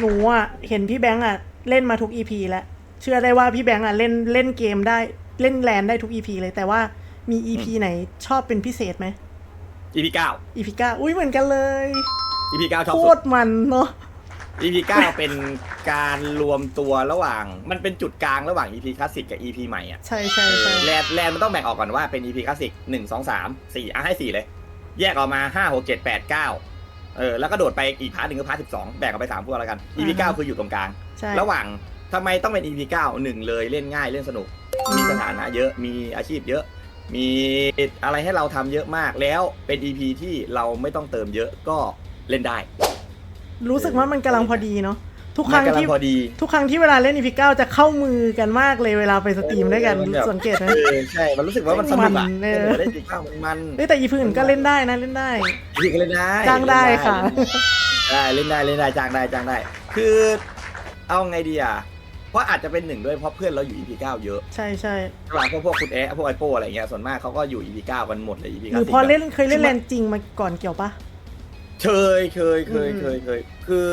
หนูอะเห็นพี่แบงค์อะเล่นมาทุกอีพีแล้วเชื่อได้ว่าพี่แบงค์อะเล่นเล่นเกมได้เล่นแลนได้ทุกอีพีเลยแต่ว่ามีอีพีไหนชอบเป็นพิเศษไหม EP เก้าอีพีเก้าอุ้ยเหมือนกันเลย EP เก้าชอบโคสุดตรมันเนาะ EP เก้าเป็นการรวมตัวระหว่าง มันเป็นจุดกลางระหว่าง EP คลาสสิกกับ EP ใหม่อะใช่ใช่ใช่แลนแลนมันต้องแบ่งออกก่อนว่าเป็น EP คลาสสิกหนึ่งสองสามสี่อะให้สี่เลย แยกออกมาห้าหกเจ็ดแปดเก้า เออแล้วก็โดดไปอีกพาร์ทหนึ่งคือพาร์ทสิบสองแบ่งออกไปสามพวกแล้วกัน EP เก้าคืออยู่ตรงกลาง ใช่ระหว่างทำไมต้องเป็น EP 9หนึ่งเลยเล่นง่ายเล่นสนุก มีสถานะเยอะมีอาชีพเยอะ มีอะไรให้เราทำเยอะมากแล้วเป็น EP ที่เราไม่ต้องเติมเยอะก็เล่นได้ รู้สึกว่ามันกำลังพอดีเนาะ ทุกครั้งมันกำลัที่พอดี ทุกครั้งที่เวลาเล่นอีพีเก้าจะเข้ามือกันมากเลยเวลาไปสตรีมด้วยกันเออมันแบบสังเกตไหมเออใช่ มันรู้สึกว่ามันสนุกอะมันเออเออเล่น EP 9มันมันเฮ้ยแต่อีพีอื่นก็เล่นได้นะเล่นได้พี่ก็เล่นได้จ้างได้ค่ะได้เล่นได้เล่นได้จ้างได้จ้างได้ คือเอาไงดีอะเพราะอาจจะเป็นหนึ่งด้วยเพราะเพื่อนเราอยู่ EP 9เยอะ ใช่ใช่ระหว่างพวกพวกคุณแอะพวกไอโป้อะไรเงี้ยส่วนมากเขาก็อยู่ EP 9กันหมดเลย EP หรือ9พอเล่นเคยเล่นแลนจริงมาก่อนเกี่ยวปะเคยเคยเคยอืมเคยเคยคือ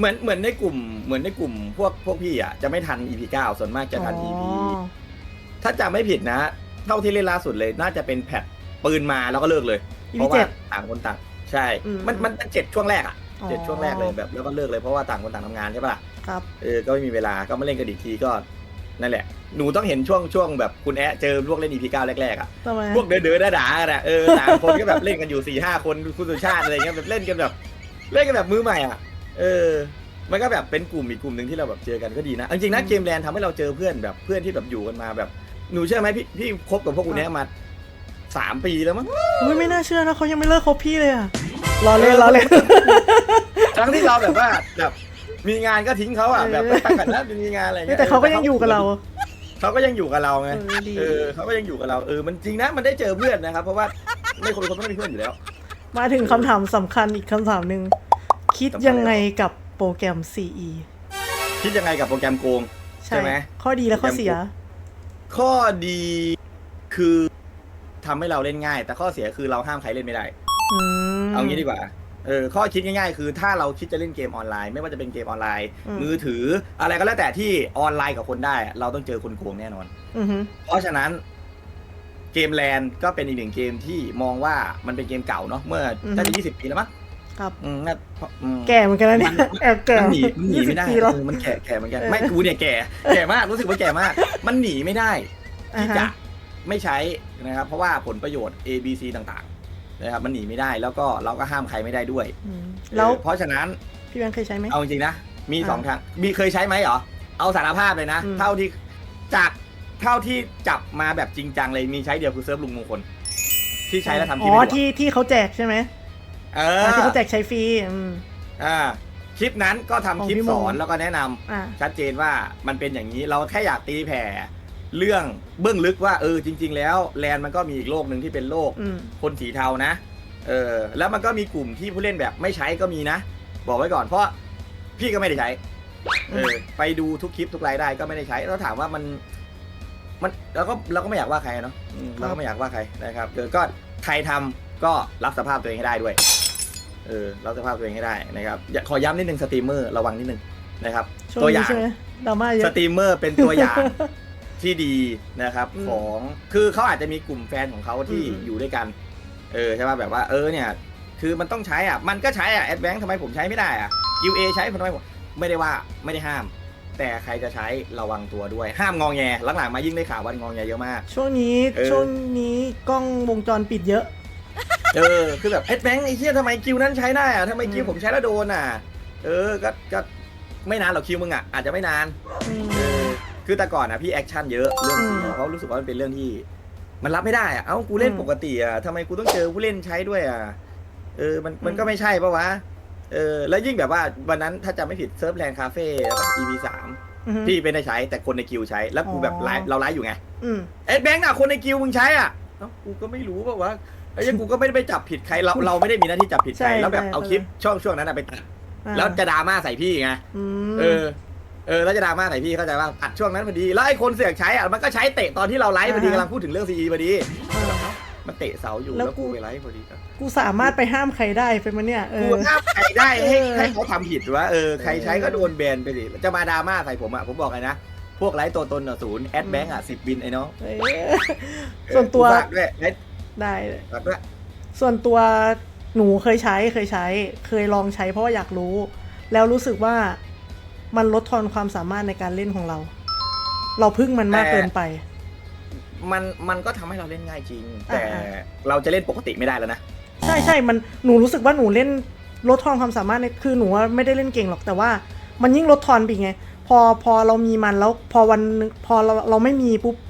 เหมือนเหมือนในกลุ่มเหมือนในกลุ่มพวกพวกพี่อะจะไม่ทัน EP 9ส่วนมากจะทัน EP อ๋อถ้าจำไม่ผิดนะ เท่าที่เล่นล่าสุดเลยน่าจะเป็นแพทปืนมาแล้วก็เลิกเลยอีเพพีราะเจ็ว่าดต่างคนต่างใช่อืมมันมันมันเจ็ดช่วงแรกอะอ๋อเจ็ดช่วงแรกเลยแบบแล้วก็เลิกเลยเพราะว่าต่างคนต่างทำงานใช่ปะล่ะครับเออก็ไม่มีเวลาก็มาเล่นกันอีกทีก็นั่นแหละ หนูต้องเห็นช่วงช่วงแบบคุณแอะเจอพวกเล่น EP 9แรกๆอะทำไมพวกเดือดเดือดด่าๆกันอะเออสามคนก็แบบเล่นกันอยู่สี่ห้าคนคุณสุชาติอะไรเงี้ยแบบเล่นกันแบบ เล่นกันแบบมือใหม่อะ เออ มันก็แบบเป็นกลุ่มอีกกลุ่มหนึ่งที่เราแบบเจอกันก็ดีนะเอาจริงๆนะเกมแลนด์ทำให้เราเจอเพื่อนแบบเพื่อนที่แบบอยู่กันมาแบบหนูเชื่อไหมพี่พี่คบกับพวกคุณแอะมาสามปีแล้วมั้งอุ้ยไม่น่าเชื่อนะเขายังไม่เลิกคบพี่เลยอะรอเล่นรอเล่นทั้งที่เราแบบว่าแบบมีงานก็ทิ้งเขาอะเออแบบไปไปกันแล้วมีงานอะไรเงี้ยแต่เขาก็ยังอยู่กับเราเขาก็ยังอยู่กับเราไงเออดีเออเขาก็ยังอยู่กับเราเออมันจริงนะมันได้เจอเพื่อนนะครับ เพราะว่าไม่คนคนไม่มีเพื่อนอยู่แล้ว มาถึงคำถามสำคัญอีกคำถามหนึ่ง คิดยังไงกับโปรแกรม CE คิดยังไงกับโปรแกรมโกง ใช่ไหมข้อดีและข้อเสีย ข้อดีคือทำให้เราเล่นง่าย แต่ข้อเสียคือเราห้ามใครเล่นไม่ได้อืมเอางี้ดีกว่าเออข้อคิดง่ายๆ คือถ้าเราคิดจะเล่นเกมออนไลน์ ไม่ว่าจะเป็นเกมออนไลน์อืมมือถือ อะไรก็แล้วแต่ที่ออนไลน์กับคนได้อะเราต้องเจอคนโกงแน่นอนอือฮึเพราะฉะนั้นเกมแลนก็เป็นอีกหนึ่งเกมที่มองว่ามันเป็นเกมเก่าเนาะเมื่อน่าจะยี่สิบปีแล้วมั้ง ครับอืมน่าอืม แก่เหมือนกันนะเนี่ยแอบแก่มันหนีมันหนีไม่ได้20ปีแล้ว เออมันแก่แก่เหมือนกัน เออ ไม่กูเนี่ยแก่แก่มากรู้สึกว่าแก่มาก มันหนีไม่ได้อ่าที่ฮะจะไม่ใช้นะครับ เพราะว่าผลประโยชน์ A B C ต่างๆนะครับมันหนีไม่ได้แล้วก็เราก็ห้ามใครไม่ได้ด้วยอืมแล้วเออเพราะฉะนั้นพี่แบงค์เคยใช้ไหม เอาจริงๆนะ มีอ่าสองทางมีเคยใช้ไหมเหรอ เอาสารภาพเลยนะ อืม เท่าที่จากเท่าที่จับมาแบบจริงจังเลยมีใช้เดียวคือเซิร์ฟลุงมงคลที่ใช้แล้วทำคลิอ๋ปอให้ดูที่ที่เขาแจกใช่ไหม เออ๋ออที่เขาแจกใช้ฟรีอืม อ่าคลิปนั้นก็ทำคลิปของพี่โม สอนแล้วก็แนะนำอ่า ชัดเจนว่ามันเป็นอย่างนี้เราแค่อยากตีแผ่ เรื่องเบื้องลึกว่าเออจริง ๆ แล้วแลนด์มันก็มีอีกโลกหนึ่งที่เป็นโลก อืม คนสีเทานะ เออ แล้วมันก็มีกลุ่มที่ผู้เล่นแบบไม่ใช้ก็มีนะ บอกไว้ก่อนเพราะพี่ก็ไม่ได้ใช้ เออ ไปดูทุกคลิปทุกรายได้ก็ไม่ได้ใช้ แล้วถามว่ามัน มันเราก็เราก็ไม่อยากว่าใครเนาะอืมเราก็ไม่อยากว่าใครนะครับเออก็ใครทำก็รับสภาพตัวเองให้ได้ด้วย เออรับสภาพตัวเองให้ได้นะครับอย่าขอย้ำนิดนึงสตรีมเมอร์ระวังนิดนึงนะครับ ช่วงตัวอนี้ย่าง ใช่ไหมดราม่าเยสอะตรีมเมอร์เป็นตัวอย่าง ที่ดีนะครับ อืมของคือเขาอาจจะมีกลุ่มแฟนของเขาที่อืม อยู่ด้วยกัน เออใช่ป่ะแบบว่าเออเนี่ย คือมันต้องใช้อะ มันก็ใช้อะแอดแบงค์ทำไมผมใช้ไม่ได้อะ QA ใช้ผมทำไมผมไม่ได้ว่าไม่ได้ห้าม แต่ใครจะใช้ระวังตัวด้วย ห้ามงองแงหลังๆมายิ่งได้ข่าวว่างองแงเยอะมาก ช่วงนี้เออ ช่วงนี้กล้องวงจรปิดเยอะ เออคือแบบแอดแบงค์ไอ้เหี้ยทำไมคิวนั้นใช้ได้อะทำไมคิวอืมผมใช้แล้วโดนอะ เออก็ก็ไม่นานหรอกคิวมึงอะอาจจะไม่นานอืมเออคือแต่ก่อนอะพี่แอคชั่นเยอะเรื่องสีอืมเพราะรู้สึกว่ามันเป็นเรื่องที่ มันรับไม่ได้อะเอ้ากูเล่นอืมปกติอะทำไมกูต้องเจอผู้เล่นใช้ด้วยอะเออมันมันอืมก็ไม่ใช่ปะวะเออแล้วยิ่งแบบว่าวันนั้นถ้าจำไม่ผิดเซิร์ฟแลนด์คาเฟ่แล้วก็ EP สามอือฮึพี่เป็นได้ใช้แต่คนในกิวใช้แล้วกูแบบอ๋อไลฟ์เราไลฟ์อยู่ไงอืมเอ็ดแบงค์อะคนในกิวมึงใช้อะเอ้ากูก็ไม่รู้ปะวะไอ้ยังกูก็ไม่ได้ไปจับผิดใครเราเราไม่ได้มีหน้าที่จับผิดใครใช่แล้วแบบใช่เอาคลิปช่วงช่วงนั้นอะไปตัดอ่าแล้วจะดราม่าใส่พี่ไงอืมเออเออแล้วจะดราม่าใส่พี่เข้าใจว่าอัดช่วงนั้นพอดีแล้วไอ้คนเสือกใช้อะมันก็ใช้เตะตอนที่เราไลฟ์พอดีกำลังพูดถึงเรื่องซีพอดีอ่ามันเตะเสาอยู่แล้แล้ววกู กูไปไลฟ์พอดีก็กูสามารถไปห้ามใครได้เป็นมันเนี่ยเอกูอ ห้ามใครได้ให้เออ ให้เขาทำผิดวะเออใครใช้ก็เออโดนแบนไปดิจะมาดราม่าใส่ผมอะผมบอกเลยนะพวกไลฟ์ตัวตนอะศูนย์แอดแบงก์อะสิบบินไอ้น้อง เออส่วนตัวฝากด้วยไลฟ์ ได้ฝากด้วยส่วนตัวหนูเคยใช้เคยใช้ เคยลองใช้เพราะว่าอยากรู้ แล้วรู้สึกว่ามันลดทอนความสามารถในการเล่นของเรา เราพึ่งมันมากเกินไป มันมันก็ทำให้เราเล่นง่ายจริงอ่าแต่อ่าเราจะเล่นปกติไม่ได้แล้วนะ ใช่ใช่มันหนูรู้สึกว่าหนูเล่นลดทอนความสามารถในคือหนูว่าไม่ได้เล่นเก่งหรอกแต่ว่า มันยิ่งลดทอนไปไง พอพอเรามีมันแล้วพอวันนึงพอเราเราไม่มีปุ๊บไอ้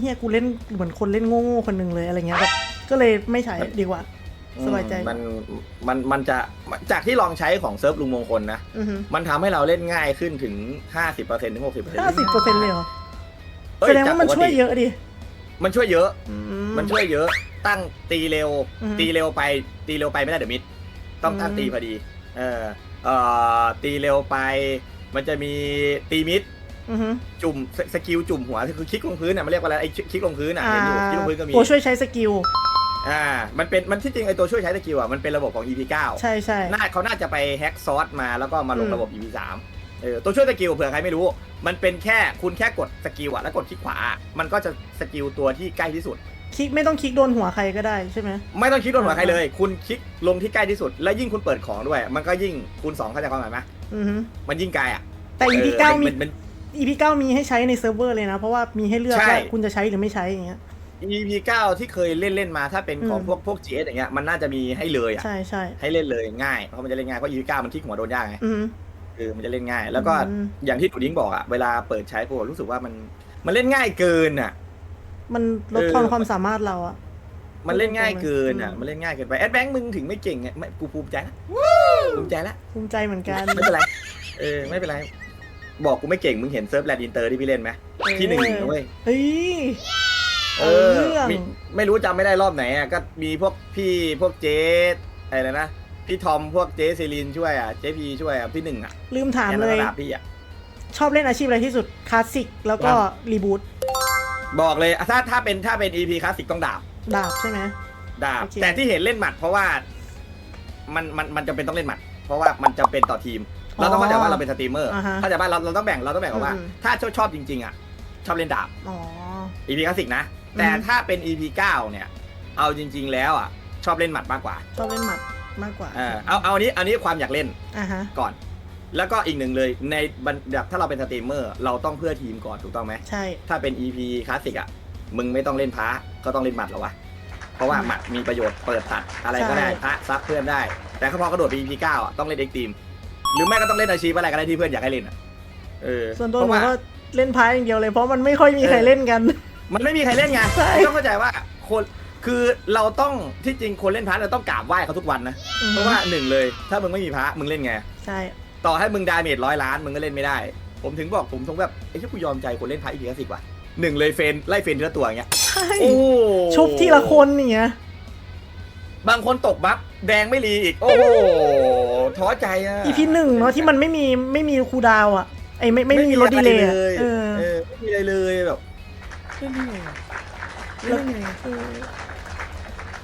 เฮียกูเล่นเหมือนคนเล่นโง่ๆคนหนึ่งเลยอะไรเงี้ยแบบก็เลยไม่ใช้ดีกว่า สบายใจ มันมันมันจะจากที่ลองใช้ของเซิร์ฟลุงมงคลนะ อือฮึมันทำให้เราเล่นง่ายขึ้นถึง 50%ถึง 60%ห้าสิบเปอร์เซ็นต์เลยเหรอ แสดงว่ามันช่วยเยอะดิมันช่วยเยอะ อืมันช่วยเยอะ ตั้งตีเร็ว อืมตีเร็วไป ตีเร็วไปไม่ได้เดี๋ยวมิด ต้องตั้งอืมตีพอดี เออเอ่อตีเร็วไป มันจะมีตีมิด อือฮึจุ่มสสกิลจุ่มหัวคือคลิกลงพื้นอะมันเรียกว่าอะไรไอ้คลิกลงพื้นอะเห็นอยู่คลิกลงพื้นก็มีตัวช่วยใช้สกิล อ่ามันเป็นมันที่จริงไอ้ตัวช่วยใช้สกิลอะมันเป็นระบบของ EP 9 ใช่ใช่น่าเขาน่าจะไปแฮ็กซอสมาแล้วก็มาลงอืมระบบ EP 3 เออตัวช่วยสกิลเผื่อใครไม่รู้ มันเป็นแค่คุณแค่กดสกิลอะแล้วกดคลิกขวา มันก็จะสกิลตัวที่ใกล้ที่สุด คลิกไม่ต้องคลิกโดนหัวใครก็ได้ใช่ไหม ไม่ต้องคลิกโดนหัวใครเลย คุณคลิกลงที่ใกล้ที่สุด แล้วยิ่งคุณเปิดของด้วย มันก็ยิ่งคูณ2เข้าใจความหมายไหมอือฮึมันยิ่งไกลอะแต่ EP ออเก้ามีนน EP เก้ามีให้ใช้ในเซิร์ฟเวอร์เลยนะ เพราะว่ามีให้เลือกใช่ ว่าคุณจะใช้หรือไม่ใช้อย่างเงี้ย EP 9 ที่เคยเล่นเล่นๆมาถ้าเป็นของอืม พวกพวก GS อย่างเงี้ยมันน่าจะมีให้เลยอะใช่ใช่ให้เล่นเลยง่ายเพราะมันจะเล่นง่ายเพราะ EP 9มันที่หัวโดนยากไงอือฮึคือมันจะเล่นง่าย แล้วก็อืม อย่างที่หนูดิ้งบอกอะเวลาเปิดใช้กูรู้สึกว่ามันมันเล่นง่ายเกินอะมันลดทอนเออ ความสามารถเราอะ มันเล่นง่ายเกินอะอืม มันเล่นง่ายเกินไปแอดแบงค์มึงถึงไม่เก่งไงไม่กูภูมิใจนะภูมิใจแล้วภูมิใจเหมือนกัน ไม่เป็นไรเออไม่เป็นไร บอกกูไม่เก่งมึงเห็นเซิร์ฟแลนด์อินเตอร์ที่พี่เล่นไหมที่หนึ่งนะเว้ยเฮ้ย เอเอาอเรื่อง มีไม่รู้จำไม่ได้รอบไหนอะก็มีพวกพี่พวกเจ๊อะไรนะพี่ทอมพวกเจ๊ซีลินช่วยอะเจ๊พีช่วยอะพี่หนึ่งอะลืมถามแอนเลยระดับพี่อะชอบเล่นอาชีพอะไรที่สุดคลาสสิกแล้วก็ครับรีบูตบอกเลยถ้าถ้าเป็นถ้าเป็น EP คลาสสิกต้องดาบดาบใช่ไหม ดาบ โอเค แต่ที่เห็นเล่นหมัดเพราะว่ามันมันมันจำเป็นต้องเล่นหมัด เพราะว่ามันจำเป็นต่อทีม เราต้องเข้าใจว่าเราเป็นสตรีมเมอร์อ่าฮะเข้าใจว่าเราเราต้องแบ่งเราต้องแบ่งกันว่า อืม ถ้าชอบชอบจริง ๆอะชอบเล่นดาบ อ๋อ EP คลาสสิกนะแต่อืมถ้าเป็น EP 9เนี่ย เอาจริง ๆ แล้วอะชอบเล่นหมัดมากกว่าชอบเล่นหมัดมากกว่าเออเอาเอาอันนี้อันนี้ความอยากเล่นอ่าฮะ ก่อน แล้วก็อีกหนึ่งเลยในบรรแบบถ้าเราเป็นสตรีมเมอร์เราต้องเพื่อทีมก่อนถูกต้องไหม ใช่ ถ้าเป็น EP คลาสสิกอะ มึงไม่ต้องเล่นพระก็ต้องเล่นหมัดหรอวะ เพราะว่าหมัดมีประโยชน์เปิดตัดอะไรก็ได้ใช่ พระซับเพื่อนได้ แต่ถ้าพอกระโดดไป EP 9อะต้องเล่นเอ็กตีม หรือไม่ก็ต้องเล่นอาชีพอะไรก็ได้ที่เพื่อนอยากให้เล่นอะเออส่วนตัวเพหราะนูว่าก็เล่นพายอย่างเดียวเลยเพราะมันไม่ค่อยมีใครเล่นกัน มันไม่มีใครเล่นไงใช่ ต้องเข้าใจว่าคนคือเราต้องที่จริงคนเล่นพระเราต้องกราบไหว้เขาทุกวันนะเพราะว่าหนึ่งเลยถ้ามึงไม่มีพระมึงเล่นไงใช่ต่อให้มึงดาเมจร้อยล้านมึงก็เล่นไม่ได้ ผมถึงบอกผมต้องแบบไอ้ที่กูยอมใจคนเล่นพระอีพีคลาสสิกว่ะหนึ่งเลยเฟนไล่เฟนทีละตัวอย่างเงี้ยใช่โอ้ชุบทีละคนอย่างเงี้ย บางคนตกบัฟแดงไม่รีอีก โอ้โหท้อใจอะอีพีหนึ่งเนาะที่มันไม่มีไม่มีคูลดาวน์อะไอไม่ไม่มีรถดีเลย์อะอะไรเลยเออ เออไม่มีอะไรเลยแบบแล้วเออ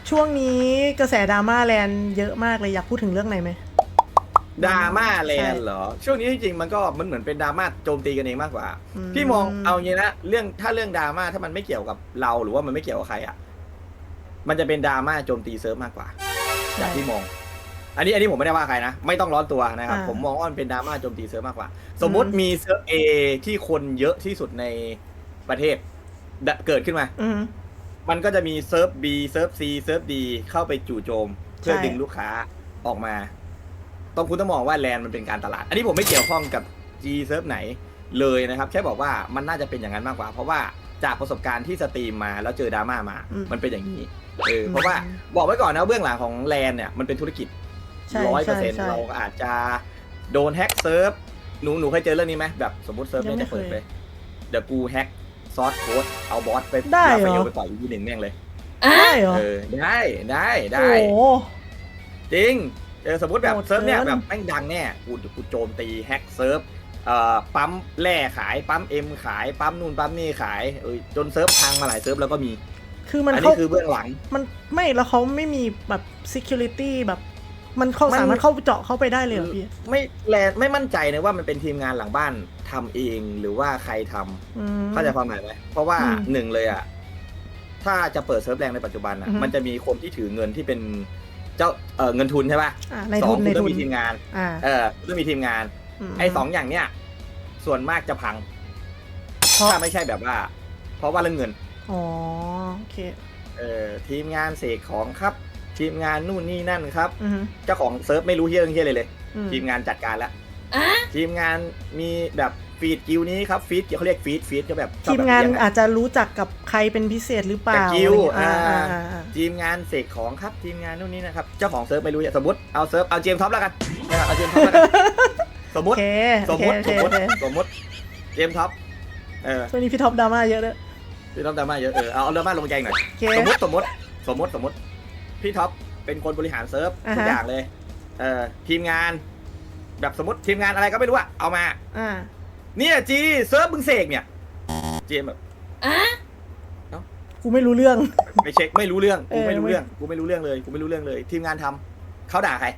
ช่วงนี้กระแสดราม่าแลนด์เยอะมากเลยอยากพูดถึงเรื่องไหนไหมดราม่าแลนใช่ด์เหรอ ช่วงนี้จริงๆมันก็มันเหมือนเป็นดราม่าโจมตีกันเองมากกว่าอืมพี่มองเอางี้นะเรื่องถ้าเรื่องดราม่าถ้ามันไม่เกี่ยวกับเราหรือว่ามันไม่เกี่ยวกับใครอะ มันจะเป็นดราม่าโจมตีเซิร์ฟมากกว่าใช่จากที่มอง อันนี้อันนี้ผมไม่ได้ว่าใครนะ ไม่ต้องร้อนตัวนะครับ อ่าผมมองว่ามันเป็นดราม่าโจมตีเซิร์ฟมากกว่า สมมติอืม มีเซิร์ฟเอที่คนเยอะที่สุดในประเทศดะเกิดขึ้นมา อืม มันก็จะมีเซิร์ฟ B เซิร์ฟ C เซิร์ฟ D เข้าไปจู่โจม เพื่อใช่ ดึงลูกค้าออกมา ต้องคุณต้องมองว่าแลนด์มันเป็นการตลาด อันนี้ผมไม่เกี่ยวข้องกับ G เซิร์ฟไหนเลยนะครับ แค่บอกว่ามันน่าจะเป็นอย่างนั้นมากกว่า เพราะว่า จากประสบการณ์ที่สตรีมมาแล้วเจอดราม่ามา อืมมันเป็นอย่างนี้เออเพราะว่าบอกไว้ก่อนนะเบื้องหลังของแลนด์เนี่ยมันเป็นธุรกิจใช่ร้อยเปอใช่ร์เซ็นต์ใช่เราอาจจะโดนแฮ็กเซิร์ฟหนูหนูเคยเจอเรื่องนี้ไหมแบบสมมติเซิร์ฟยังเนี่ยไม่จะเปิดเคยไปเดี๋ยวกูแฮ็กซอสโค้ดเอาบอสไปได้เหรอลาฟาโยไปปล่อยอีกทีหนึ่งแม่งเลยได้เหรอเออได้ได้ได้ โอ้โห จริงเออสมมติแบบโหดเซิร์ฟเนี่ยเกิน แบบแม่งดังแน่กูกูโจมตีแฮ็กเซิร์ฟเอ่อ ปั๊มแร่ขายปั๊มเอ็มขายปั๊มนู่นปั๊มนี่ขายเออจนเซิร์ฟพังมาหลายเซิร์ฟแล้วก็มี คือมันอันเข้านี้คือเบื้องหลัง มันไม่แล้วเขาไม่มีแบบ security แบบมันเข้ามันสามารถเข้าเจาะเข้าไปได้เลยเหรอพี่ไม่แลไม่มั่นใจนะว่ามันเป็นทีมงานหลังบ้านทำเองหรือว่าใครทำอืมเข้าใจความหมายไหมเพราะว่าอืมหนึ่งเลยอะถ้าจะเปิดเซิร์ฟแรงในปัจจุบันอะอือฮึมันจะมีคนที่ถือเงินที่เป็นเจ้าเออเงินทุนใช่ป่ะอ่าในสอทุงนคุในณต้อทุงนมีทีมงานอ่าเออต้องมีทีมงาน มไอ้สองอย่างเนี้ยส่วนมากจะพัง เพราะถ้าไม่ใช่แบบว่า เพราะว่าเรื่องเงิน อ๋อโอเคเออทีมงานเสกของครับ ทีมงานนู่นนี่นั่นครับ อือฮึเจ้าของเซิร์ฟไม่รู้เฮียเรื่องเฮียเลยเลย อืมทีมงานจัดการแล้วทีมงานมีแบบฟีดกิวนี้ครับฟีดเขาเรียกฟีดฟีดก็แบบชอบทีมแบบงานเรียกอะ อาจจะรู้จักกับใครเป็นพิเศษหรือเปล่ากับกิวอะไรอย่างเงี้ยอ่า อ่าอ่าทีมงานเสกของครับทีมงานนู่นนี่นะครับ เจ้าของเซิร์ฟไม่รู้สมมติเอาเซิร์ฟเอาเจมส์ท็อปแล้วกันเออเอาเจมส์ท็อปแล้วกัน สมมโอติ เคสโอมเคมติ โอสเคมมโอติ เคสมมติเจมส์ท็อป เออช่วงนี้พี่ท็อปดราม่าเยอะด้วยพี่ท็อปดราม่าเยอะ เออ เอาเอาดราม่าลงใจหน่อย โอเค สมมติ สมมติ สมมติ สมมติ พี่ท็อปเป็นคนบริหารเซิร์ฟอ่าฮะ ทุกอย่างเลย เออ ทีมงาน แบบสมมติทีมงานอะไรก็ไม่รู้อะเอามา อ่า เนี่ยจีเซิร์ฟมึงเสกเนี่ยเจมส์แบบกูไม่รู้เรื่อง ไม่เช็คไม่รู้เรื่องกูเออไม่รู้เรื่องกูไม่รู้เรื่องเลยกูไม่รู้เรื่องเลย ทีมงานทำเขาด่าใคร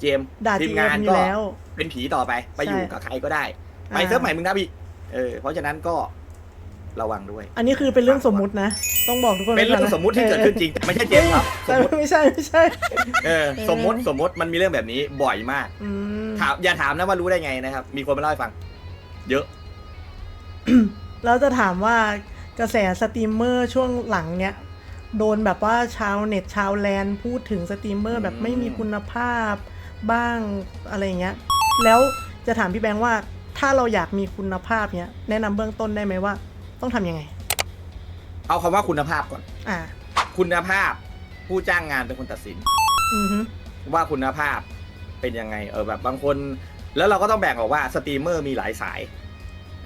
เจมส์ด่าทีจีมเอ็งานมอก็ยู่แล้ว เป็นผีต่อไปไปอยู่ใช่กับใครก็ได้ ไปอ่าเซิร์ฟใหม่มึงนะพี่เออเพราะฉะนั้นก็ระวังด้วย อันนี้คือเป็นเรื่องสมมุตินะ ต้องบอกทุกคนเป็นเรื่องไว้ก่สมมุติที่เกิดขึ้นจริงแต่ไม่ใช่เจมส์ครับสแต่มมติไม่ใช่ไม่ใช่เออสมมติสมมติมันมีเรื่องแบบนี้บ่อยมากอืมถามอย่าถามนะว่ารู้ได้ไงนะครับ มีคนมาเล่าให้ฟัง เยอะแล้วจะถามว่ากระแสสตรีมเมอร์ช่วงหลังเนี้ยโดนแบบว่าชาวเน็ตชาวแลนด์พูดถึงสตรีมเมอร์แบบไม่มีคุณภาพบ้างอะไรอย่างเงี้ย แล้วจะถามพี่แบงค์ว่าถ้าเราอยากมีคุณภาพเนี้ยแนะนำเบื้องต้นได้ไหมว่า ต้องทำยังไง เอาคำว่าคุณภาพก่อน อ่า คุณภาพผู้จ้างงานเป็นคนตัดสิน อือฮึว่าคุณภาพเป็นยังไงเออแบบบางคน แล้วเราก็ต้องแบ่งออกว่าสตรีมเมอร์มีหลายสาย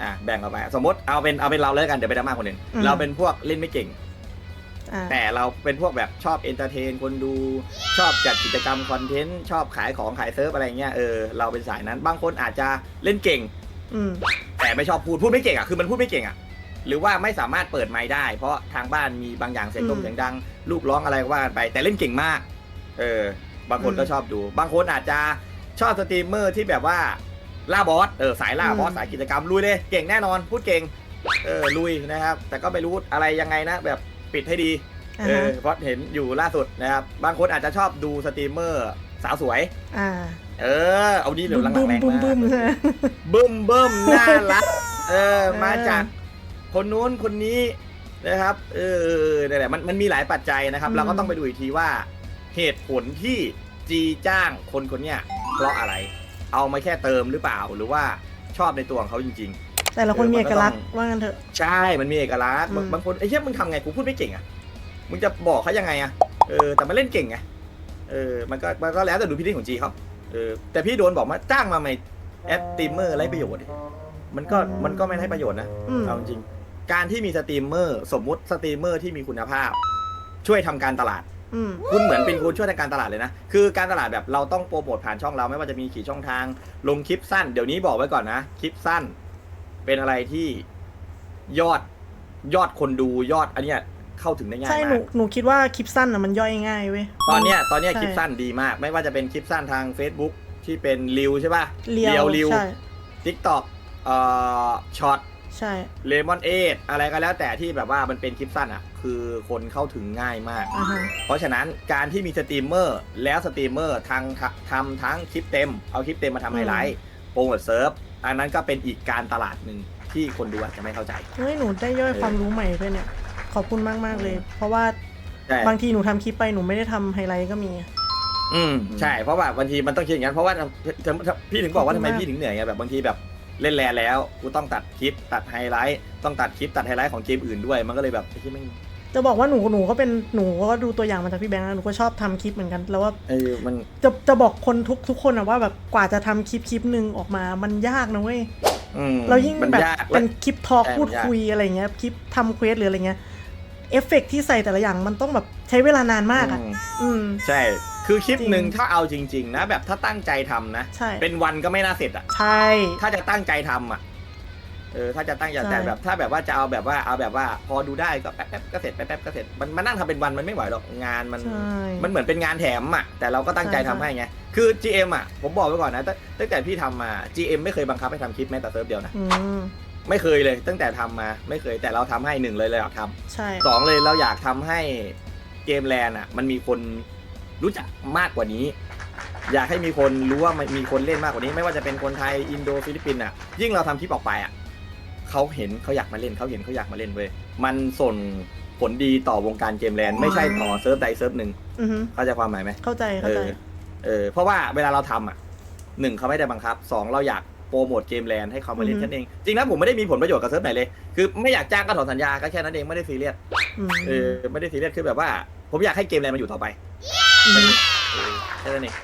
อะแบ่งออกไปสมมติเอาเป็นเอาเป็นเราเลยละกันเดี๋ยวไปดราม่าคนหนึ่งเราเป็นพวกเล่นไม่เก่ง อ่า แต่เราเป็นพวกแบบชอบเอนเตอร์เทนคนดูชอบจัดกิจกรรมคอนเทนต์ชอบขายของขายเซิร์ฟอะไรเงี้ยเออเราเป็นสายนั้นบางคนอาจจะเล่นเก่ง อืม แต่ไม่ชอบพูดพูดไม่เก่งอะคือมันพูดไม่เก่งอะหรือว่าไม่สามารถเปิดไมค์ได้ เพราะทางบ้านมีบางอย่างเสียงดอืมมเสียงดังลูกร้องอะไรก็ว่ากันไป แต่เล่นเก่งมาก เออ บางคนก็อืมชอบดู บางคนอาจจะชอบสตรีมเมอร์ที่แบบว่าล่าบอสเออสายล่าบอสอืม สายกิจกรรมลุยเลยเก่งแน่นอนพูดเก่ง เออลุยนะครับ แต่ก็ไม่รู้อะไรยังไงนะ แบบ ปิดให้ดีอ่าเออฮะเพราะเห็นอยู่ล่าสุดนะครับ บางคนอาจจะชอบดูสตรีมเมอร์สาวสวย อ่าเออ เอาดีเดี๋ยวหลังบึ้ๆมแรงบึ้มมากบึ้มใช่ไหม บึ้มบึ้มน่ารัก เออ เออ มาจากคนนู้นคนนี้นะครับ เออนี่นแหละมันมันมีหลายปัจจัยนะครับ เราก็ต้องไปดูอีกทีว่า เหตุผลที่จีจ้างคนคนเนี้ยเพราะอะไร เอามาแค่เติมหรือเปล่า หรือว่าชอบในตัวของเขาจริง แต่ละคนเออมีมันเอก็กต้องลักษณ์ว่างั้นเถอะๆใช่มันมีเอกลักษณ์บางอืม บางคนไอ้เหี้ยมึงทำไงกูพูดไม่เก่งอะมึงจะบอกเขายังไงอะเออแต่มันเล่นเก่งไงเออมันก็มันก็แล้วแต่ดูพิธีของจีเขาเออแต่พี่โดนบอกมาจ้างมาไม่แอดสตรีมเมอร์ไรประโยชน์ดิมันก็มันก็ไม่ได้ประโยชน์นะ อืม เอาจริงๆการที่มีสตรีมเมอร์สมมุติสตรีมเมอร์ที่มีคุณภาพ ช่วยทำการตลาด อืม คุณเหมือนเป็นคนช่วยในการตลาดเลยนะ คือการตลาดแบบเราต้องโปรโมทผ่านช่องเราไม่ว่าจะมีกี่ช่องทาง ลงคลิปสั้น เดี๋ยวนี้บอกไว้ก่อนนะ คลิปสั้น เป็นอะไรที่ยอดยอดคนดูยอดอันเนี้ยเข้าถึงได้ง่ายใช่หมานูกหนูคิดว่าคลิปสั้นอะมันย่อยง่ายเว้ย ตอนเนี้ยตอนเนี้ยใช่ คลิปสั้นดีมาก ไม่ว่าจะเป็นคลิปสั้นทาง Facebook ที่เป็นรีวใช่ป่ะเลียวรีวใช่ทิกตอกเอ่อช็อตใช่ เลมอนเอทอะไรก็แล้วแต่ที่แบบว่ามันเป็นคลิปสั้นอะ คือคนเข้าถึงง่ายมาก อ่าฮะ เพราะฉะนั้นการที่มีสตรีมเมอร์แล้วสตรีมเมอร์ทางทำทั้งคลิปเต็ม เอาคลิปเต็มมาทำไฮไลท์โปรโมทเซิร์ฟ อันนั้นก็เป็นอีกการตลาดหนึ่งที่คนดูอาจจะไม่เข้าใจ เฮ้ยหนูได้ย่อยเออความรู้ใหม่ด้วยเนี่ย ขอบคุณมากมากๆเลย เพราะว่าใช่บางทีหนูทำคลิปไปหนูไม่ได้ทำไฮไลท์ก็มี อืมใช่เพราะว่าบางทีมันต้องคิดอย่างนั้นเพราะว่าพี่ถึงบอกว่าขอบทำคุณไมมากพี่ถึงเหนื่อยไงแบบบางทีแบบเล่นแลนแล้วกูต้องตัดคลิปตัดไฮไลท์ต้องตัดคลิปตัดไฮไลท์ของเกมอื่นด้วย มันก็เลยแบบไอ้ที่ไม่ง จะบอกว่าหนูหนูก็เป็นหนูก็ดูตัวอย่างมาจากพี่แบงค์นะหนูก็ชอบทำคลิปเหมือนกัน แล้วว่าเออมันจะจะบอกคนทุกทุกคนนะว่าแบบกว่าจะทำคลิปคลิปหนึ่งออกมามันยากนะเว้ยอืมเรายิ่งมันแบบยากเป็นคลิปทอล์กใช่พูดมันยากคุยอะไรเงี้ยคลิปทำเควสหรืออะไรเงี้ยเอฟเฟกต์ที่ใส่แต่ละอย่างมันต้องแบบใช้เวลานานมากอะอืมอืมใช่ คือคลิปจริงหนึ่งถ้าเอาจริง ๆ นะ แบบถ้าตั้งใจทำนะใช่เป็นวันก็ไม่น่าเสร็จอะ ใช่ ถ้าจะตั้งใจทำอะ เออถ้าจะตั้งใจใช่ แต่แบบถ้าแบบว่าจะเอาแบบว่าเอาแบบว่า พอดูได้ก็แป๊บๆก็เสร็จแป๊บๆก็เสร็จมันมันนั่งทำเป็นวันมันไม่ไหวหรอกงานมัน ใช่ มันเหมือนเป็นงานแถมอะแต่เราก็ตั้งใจใช่ทำให้ไงคือ GM อะผมบอกไว้ก่อนนะตั้งตั้งแต่พี่ทำมา GM ไม่เคยบังคับให้ทำคลิปแม้แต่เซิร์ฟเดียวนะอืมไม่เคยเลย ตั้งแต่ทำมาไม่เคยแต่เราทำให้หนึ่งเลยเลยอยากทใช่ำสองเลยเราอยากทำให้เกมแลนด์อะมันมีคนรู้จักมากกว่านี้ อยากให้มีคนรู้ว่ามันมีคนเล่นมากกว่านี้ ไม่ว่าจะเป็นคนไทยอินโดฟิลิปปินส์อะยิ่งเราทำคลิปออกไปอะ เขาเห็นเขาอยากมาเล่นเขาเห็นเขาอยากมาเล่นเว้ยมันส่งผลดีต่อวงการเกมแลนด์ไม่ใช่ต่อเซิร์ฟใดเซิร์ฟหนึ่งอือฮึเข้าใจความหมายไหมเข้าใจเอเข้าใจ อเออเพราะว่าเวลาเราทำอะหนึ่งเขาไม่ได้บังคับสองเราอยากโปรโมทเกมแลนด์ให้เขามาเล่นอือฮึกันเองจริงนะผมไม่ได้มีผลประโยชน์กับเซิร์ฟไหนเลยคือไม่อยากจ้างก็ถอนสัญญาก็แค่นั้นเองไม่ได้ซีเรียสมเออไม่ได้ซีเรียสคือแบบว่า ผมอยากให้เกมแลนด์มันอยู่ต่อไปอือฮึเออแค่นั้นเอง